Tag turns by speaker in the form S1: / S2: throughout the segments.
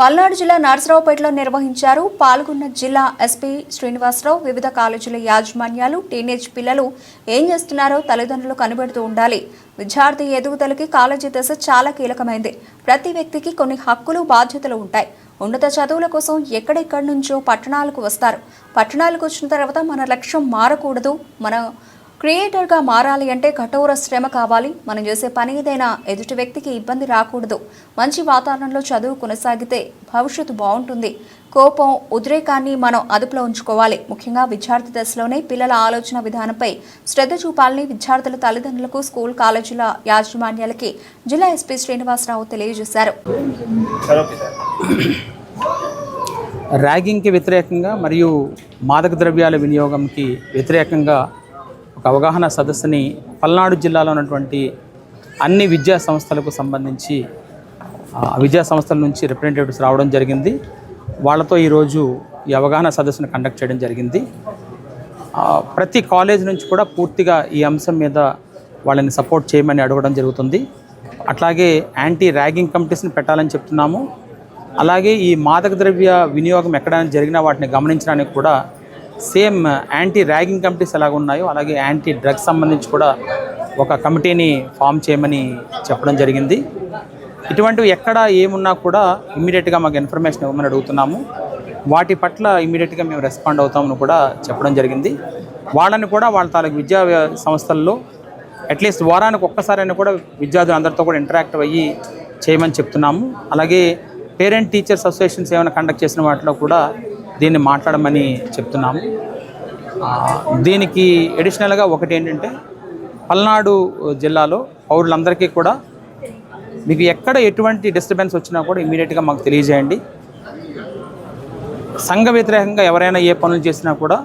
S1: పల్నాడు జిల్లా నర్సరావుపేటలో నిర్వహించారు. పాల్గొన్న జిల్లా ఎస్పీ శ్రీనివాసరావు వివిధ కాలేజీల యాజమాన్యాలు టీనేజ్ పిల్లలు ఏం చేస్తున్నారో తల్లిదండ్రులు కనిపెడుతూ ఉండాలి. విద్యార్థి ఎదుగుదలకి కాలేజీ దశ చాలా కీలకమైంది. ప్రతి వ్యక్తికి కొన్ని హక్కులు బాధ్యతలు ఉంటాయి. ఉన్నత చదువుల కోసం ఎక్కడెక్కడి నుంచో పట్టణాలకు వస్తారు. పట్టణాలకు వచ్చిన తర్వాత మన లక్ష్యం మారకూడదు. మన క్రియేటర్గా మారాలి అంటే కఠోర శ్రమ కావాలి. మనం చేసే పని ఏదైనా ఎదుటి వ్యక్తికి ఇబ్బంది రాకూడదు. మంచి వాతావరణంలో చదువు కొనసాగితే భవిష్యత్తు బాగుంటుంది. కోపం ఉద్రేకాన్ని మనం అదుపులో ఉంచుకోవాలి. ముఖ్యంగా విద్యార్థి దశలోనే పిల్లల ఆలోచన విధానంపై శ్రద్ధ చూపాలని విద్యార్థుల తల్లిదండ్రులకు స్కూల్ కాలేజీల యాజమాన్యాలకి జిల్లా ఎస్పీ శ్రీనివాసరావు తెలియజేశారు.
S2: ర్యాగింగ్కి వ్యతిరేకంగా మరియు మాదక ద్రవ్యాల వినియోగంకి వ్యతిరేకంగా ఒక అవగాహన సదస్సుని పల్నాడు జిల్లాలో ఉన్నటువంటి అన్ని విద్యా సంస్థలకు సంబంధించి విద్యా సంస్థల నుంచి రిప్రజెంటేటివ్స్ రావడం జరిగింది. వాళ్ళతో ఈరోజు ఈ అవగాహన సదస్సును కండక్ట్ చేయడం జరిగింది. ప్రతి కాలేజ్ నుంచి కూడా పూర్తిగా ఈ అంశం మీద వాళ్ళని సపోర్ట్ చేయమని అడగడం జరుగుతుంది. అట్లాగే యాంటీ ర్యాగింగ్ కమిటీస్ని పెట్టాలని చెప్తున్నాము. అలాగే ఈ మాదక ద్రవ్య వినియోగం ఎక్కడైనా జరిగినా వాటిని గమనించడానికి కూడా సేమ్ యాంటీ ర్యాగింగ్ కమిటీస్ ఎలాగ ఉన్నాయో అలాగే యాంటీ డ్రగ్స్ సంబంధించి కూడా ఒక కమిటీని ఫామ్ చేయమని చెప్పడం జరిగింది. ఇటువంటివి ఎక్కడ ఏమున్నా కూడా ఇమ్మీడియట్గా మాకు ఇన్ఫర్మేషన్ ఇవ్వమని అడుగుతున్నాము. వాటి పట్ల ఇమ్మీడియట్గా మేము రెస్పాండ్ అవుతామని కూడా చెప్పడం జరిగింది. వాళ్ళని కూడా వాళ్ళ తాలూకు విద్యా సంస్థల్లో అట్లీస్ట్ వారానికి ఒక్కసారైనా కూడా విద్యార్థులు అందరితో కూడా ఇంటరాక్ట్ అయ్యి చేయమని చెప్తున్నాము. అలాగే పేరెంట్ టీచర్స్ అసోసియేషన్స్ ఏమైనా కండక్ట్ చేసిన వాటిలో కూడా దీన్ని మాట్లాడమని చెప్తున్నాము. దీనికి ఎడిషనల్గా ఒకటి ఏంటంటే పల్నాడు జిల్లాలో పౌరులందరికీ కూడా మీకు ఎక్కడ ఎటువంటి డిస్టర్బెన్స్ వచ్చినా కూడా ఇమీడియట్గా మాకు తెలియజేయండి. సంఘ వ్యతిరేకంగా ఎవరైనా ఏ పనులు చేసినా కూడా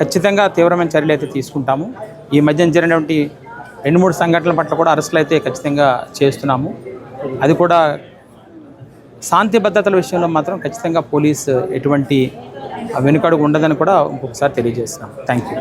S2: ఖచ్చితంగా తీవ్రమైన చర్యలు అయితే తీసుకుంటాము. ఈ మధ్యన జరిగినటువంటి రెండు మూడు సంఘటనల పట్ల కూడా అరెస్టులు అయితే ఖచ్చితంగా చేస్తున్నాము. అది కూడా శాంతి భద్రతల విషయంలో మాత్రం ఖచ్చితంగా పోలీస్ ఎటువంటి వెనుకడుగు ఉండదని కూడా ఇంకొకసారి తెలియజేస్తున్నాం. Thank you